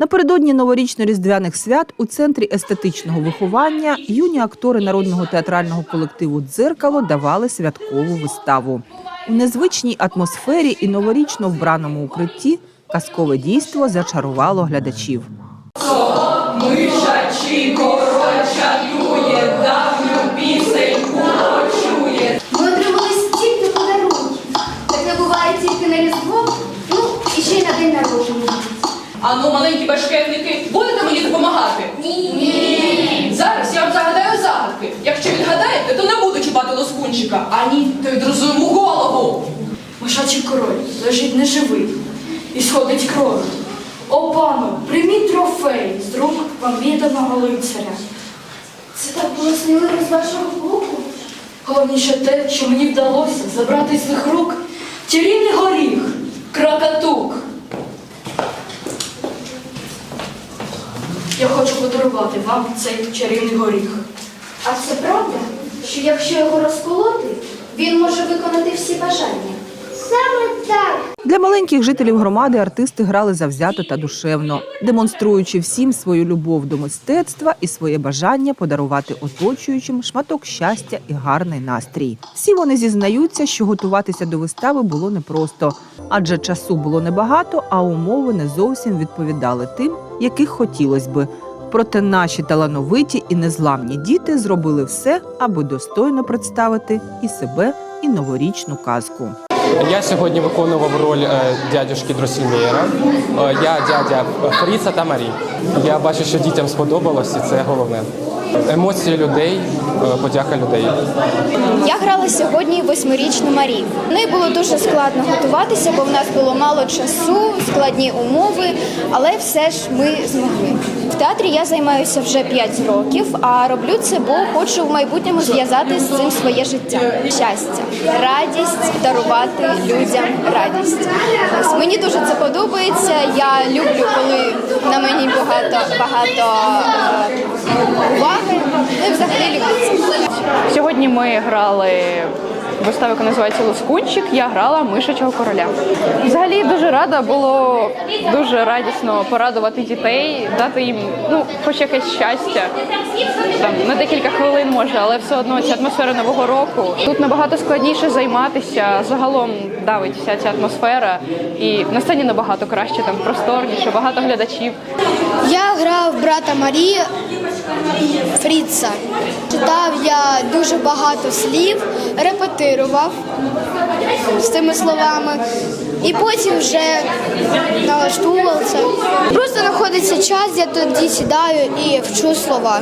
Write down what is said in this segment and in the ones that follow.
Напередодні новорічно-різдвяних свят у центрі естетичного виховання юні актори народного театрального колективу Дзеркало давали святкову виставу. У незвичній атмосфері і новорічно вбраному укритті казкове дійство зачарувало глядачів. Тільки на Різдво, ну і ще й на день народження. А ну, маленькі башкетники, будете мені допомагати? Ні. Ні. Зараз я вам загадаю загадки. Якщо відгадаєте, то не буду чіпати лоскунчика. А ні, то відрозу йому голову. Мишачий король лежить неживий і сходить кров. О, пану, прийміть трофей з рук вам відданого лицаря. Це так було сміливо з вашого боку. Головніше те, що мені вдалося забрати з їх рук чарівний горіх, кракатук. Я хочу подарувати вам цей чарівний горіх. А це правда, що якщо його розколоти, він може виконати всі бажання. Саме так. Для маленьких жителів громади артисти грали завзято та душевно, демонструючи всім свою любов до мистецтва і своє бажання подарувати оточуючим шматок щастя і гарний настрій. Всі вони зізнаються, що готуватися до вистави було непросто, адже часу було небагато, а умови не зовсім відповідали тим, яких хотілося би. Проте наші талановиті і незламні діти зробили все, аби достойно представити і себе, і новорічну казку. Я сьогодні виконував роль е, дядюшки Дросільмєра. Е, Я дядя Фріца та Марі. Я бачу, що дітям сподобалось, і це головне. Емоції людей, е, подяка людей. Я грала сьогодні восьмирічну Марію. Неї було дуже складно готуватися, бо в нас було мало часу, складні умови, але все ж ми змогли. Театрі я займаюся вже 5 років, а роблю це, бо хочу в майбутньому зв'язати з цим своє життя. Щастя, радість дарувати людям радість. Ось мені дуже це подобається. Я люблю, коли на мені багато багато е, уваги. Ну і взагалі люблю це. Сьогодні ми грали виставу, яка називається Лоскунчик. Я грала мишачого короля. Взагалі дуже рада було дуже радісно порадувати дітей, дати їм ну, хоч якесь щастя. Там на декілька хвилин може, але все одно ця атмосфера нового року. Тут набагато складніше займатися. Загалом давить вся ця атмосфера, і на сцені набагато краще, там просторніше, багато глядачів. Я грав брата Марії Фріца. Читав я дуже багато слів, репетирував з тими словами. І потім вже налаштовувався. Просто знаходиться час, я тоді сідаю і вчу слова.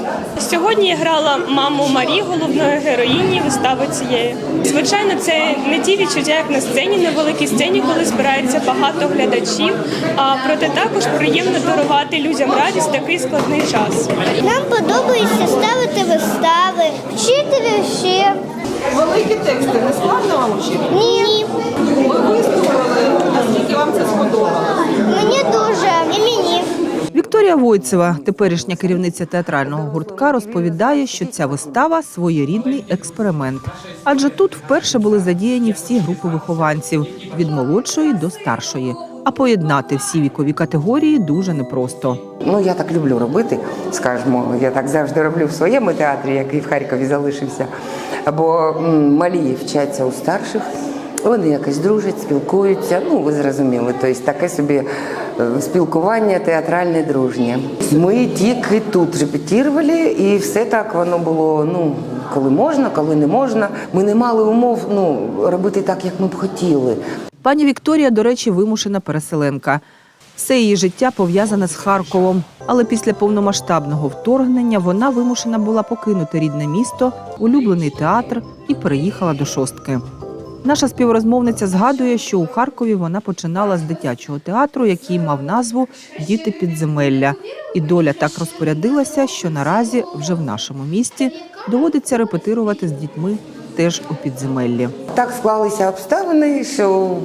Сьогодні я грала маму Марі, головної героїні вистави цієї. Звичайно, це не ті відчуття, як на сцені, на великій сцені, коли збирається багато глядачів. А проте також приємно дарувати людям радість в такий складний час. Нам подобається ставити вистави, вчити вірші. Великі тексти не складно вам вчити? Ні, Ви виступили, наскільки вам це сподобалося? мені дуже і мені. Вікторія Войцева, теперішня керівниця театрального гуртка, розповідає, що ця вистава своєрідний експеримент, адже тут вперше були задіяні всі групи вихованців від молодшої до старшої. А поєднати всі вікові категорії дуже непросто. Ну, я так люблю робити, скажімо, я так завжди роблю в своєму театрі, який в Харкові залишився. Бо малі вчаться у старших, вони якось дружать, спілкуються. Ну, ви зрозуміли, тобто таке собі спілкування театральне дружнє. Ми тільки тут репетірували, і все так воно було. Ну, коли можна, коли не можна. Ми не мали умов ну, робити так, як ми б хотіли. Пані Вікторія, до речі, вимушена переселенка. Все її життя пов'язане з Харковом, але після повномасштабного вторгнення вона вимушена була покинути рідне місто, улюблений театр і переїхала до шостки. Наша співрозмовниця згадує, що у Харкові вона починала з дитячого театру, який мав назву Діти підземелля. І доля так розпорядилася, що наразі вже в нашому місті доводиться репетирувати з дітьми теж у підземеллі. Так склалися обставини, що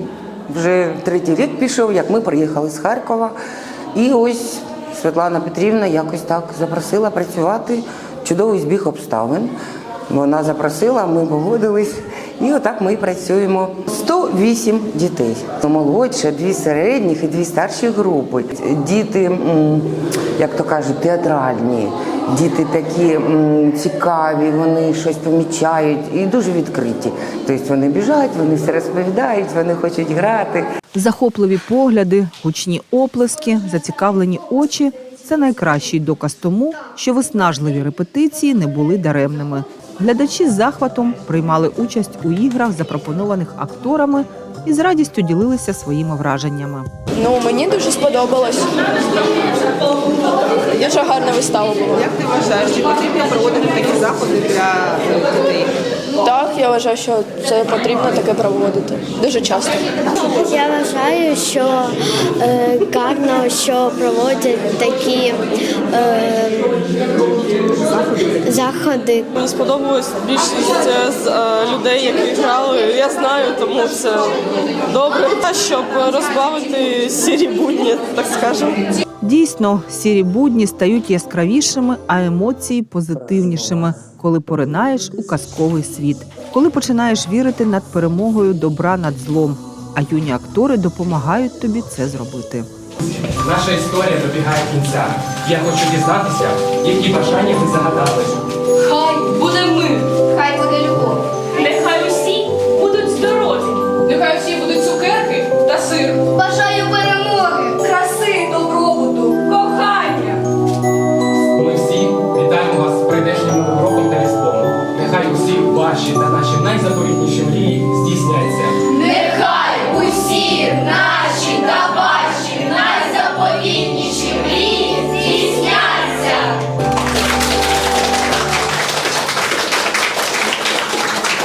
вже третій рік пішов, як ми приїхали з Харкова. І ось Світлана Петрівна якось так запросила працювати. Чудовий збіг обставин. Вона запросила, ми погодились. І отак ми працюємо. 108 дітей. Молодше, дві середніх і дві старші групи. Діти, як то кажуть, театральні. Діти такі цікаві, вони щось помічають і дуже відкриті. Тобто вони біжать, вони все розповідають, вони хочуть грати. Захопливі погляди, гучні оплески, зацікавлені очі це найкращий доказ тому, що виснажливі репетиції не були даремними. Глядачі з захватом приймали участь у іграх, запропонованих акторами, і з радістю ділилися своїми враженнями. Ну мені дуже сподобалось. Дуже гарна вистава була. Як ти вважаєш, чи потрібно проводити такі заходи для дітей? Так, я вважаю, що це потрібно таке проводити дуже часто. Я вважаю, що е, гарно, що проводять такі е, заходи. Мені сподобалось більшість е, з е, людей, які грали. Я знаю, тому це добре. А щоб розбавити сірі будні, так скажемо. Дійсно, сірі будні стають яскравішими, а емоції позитивнішими, коли поринаєш у казковий світ, коли починаєш вірити над перемогою добра над злом. А юні актори допомагають тобі це зробити. Наша історія добігає кінця. Я хочу дізнатися, які бажання ви загадали. Хай буде мир, Хай буде любов. Нехай усі будуть здорові. нехай усі будуть цукерки та сир. Бажаю